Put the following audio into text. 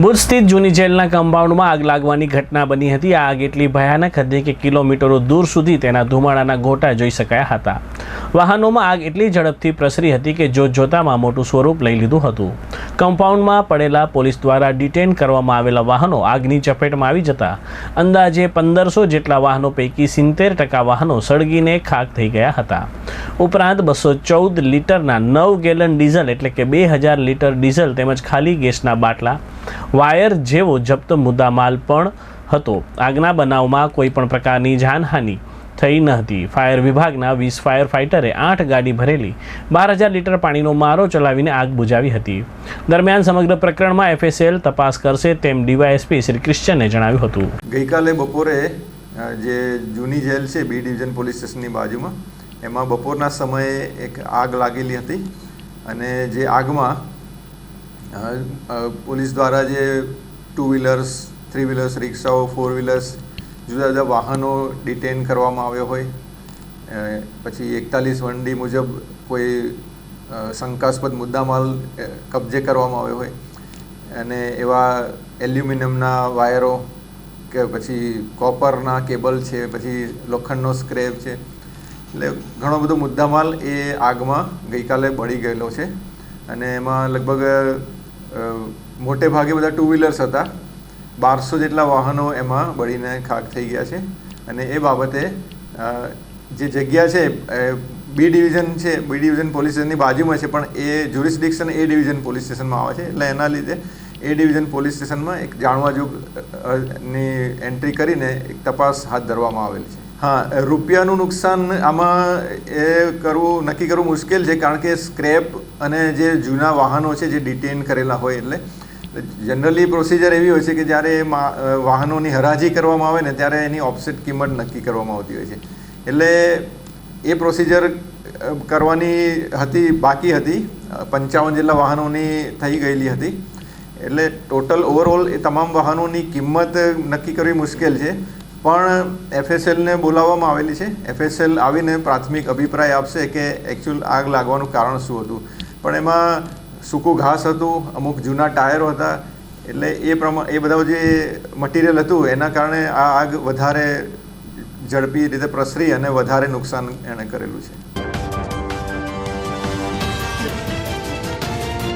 ભુજ સ્થિત જૂની જેલના કમ્પાઉન્ડમાં આગ લાગવાની ઘટના બની હતી. આ આગ એટલી ભયાનક હતી કે કિલોમીટરો દૂર સુધી તેના ધુમાડાના ગોટા જોઈ શકાયા હતા. વાહનોમાં આગ એટલી ઝડપથી પ્રસરી હતી કે જોત જોતામાં મોટું સ્વરૂપ લઈ લીધું હતું. કમ્પાઉન્ડમાં પડેલા પોલીસ દ્વારા ડિટેન કરવામાં આવેલા વાહનો આગની ચપેટમાં આવી જતા અંદાજે પંદરસો જેટલા વાહનો પૈકી સિત્તેર ટકા વાહનો સળગીને ખાક થઈ ગયા હતા. ઉપરાંત બસો ચૌદ લીટરના નવ ગેલન ડીઝલ એટલે કે બે હજાર લીટર ડીઝલ તેમજ ખાલી ગેસના બાટલા, વાયર જેવો જપ્ત મુદ્દામાલ પણ હતો. આગના બનાવમાં કોઈ પણ પ્રકારની જાનહાનિ થઈ ન હતી. ફાયર વિભાગના વીસ ફાયર ફાઇટરે આઠ ગાડી ભરેલી, બાર હજાર લીટર પાણીનો મારો ચલાવીને આગ બુજાવી હતી. દરમિયાન સમગ્ર પ્રકરણમાં એફએસએલ તપાસ કરશે તેમ ડીવાયએસપી શ્રી ક્રિશ્ચને જણાવ્યું હતું. ગઈકાલે બપોરે જે જૂની જેલ છે બી ડિવિઝન પોલીસ સ્ટેશનની બાજુમાં એમાં બપોરના સમયે એક આગ લાગેલી હતી અને જે આગમાં પોલીસ દ્વારા જે ટુ વ્હીલર્સ, થ્રી વ્હીલર્સ, રિક્ષાઓ, ફોર વ્હીલર્સ, જુદા જુદા વાહનો ડિટેન કરવામાં આવ્યો હોય પછી એકતાલીસ વનડી મુજબ કોઈ શંકાસ્પદ મુદ્દામાલ કબજે કરવામાં આવ્યો હોય. અને એવા એલ્યુમિનિયમના વાયરો કે પછી કોપરના કેબલ છે, પછી લોખંડનો સ્ક્રેપ છે એટલે ઘણો બધો મુદ્દામાલ એ આગમાં ગઈકાલે બળી ગયેલો છે. અને એમાં લગભગ મોટે ભાગે બધા ટુ વ્હીલર્સ હતા. બારસો જેટલા વાહનો એમાં બળીને ખાક થઈ ગયા છે. અને એ બાબતે જે જગ્યા છે બી ડિવિઝન છે, બી ડિવિઝન પોલીસ સ્ટેશનની બાજુમાં છે, પણ એ જ્યુરિસ્ડિક્શન એ ડિવિઝન પોલીસ સ્ટેશનમાં આવે છે. એટલે એના લીધે એ ડિવિઝન પોલીસ સ્ટેશનમાં એક જાણવા જોગ એન્ટ્રી કરીને એક તપાસ હાથ ધરવામાં આવેલ છે. હા, રૂપિયાનું નુકસાન આમાં એ કરવું, નક્કી કરવું મુશ્કેલ છે, કારણ કે સ્ક્રેપ અને જે જૂના વાહનો છે, જે ડિટેન કરેલા હોય એટલે જનરલી પ્રોસિજર એવી હોય છે કે જ્યારે વાહનોની હરાજી કરવામાં આવે ને, ત્યારે એની ઓફસેટ કિંમત નક્કી કરવામાં આવતી હોય છે. એટલે એ પ્રોસિજર કરવાની હતી, બાકી હતી. પંચાવન જેટલા વાહનોની થઈ ગયેલી હતી. એટલે ટોટલ ઓવરઓલ એ તમામ વાહનોની કિંમત નક્કી કરવી મુશ્કેલ છે. પણ એફએસએલને બોલાવવામાં આવેલી છે. એફએસએલ આવીને પ્રાથમિક અભિપ્રાય આપશે કે એકચ્યુઅલ આગ લાગવાનું કારણ શું હતું. પણ એમાં સૂકું ઘાસ હતું, અમુક જૂના ટાયરો હતા, એટલે એ પ્રમાણે એ બધા જે મટીરિયલ હતું, એના કારણે આ આગ વધારે ઝડપી રીતે પ્રસરી અને વધારે નુકસાન એણે કરેલું છે.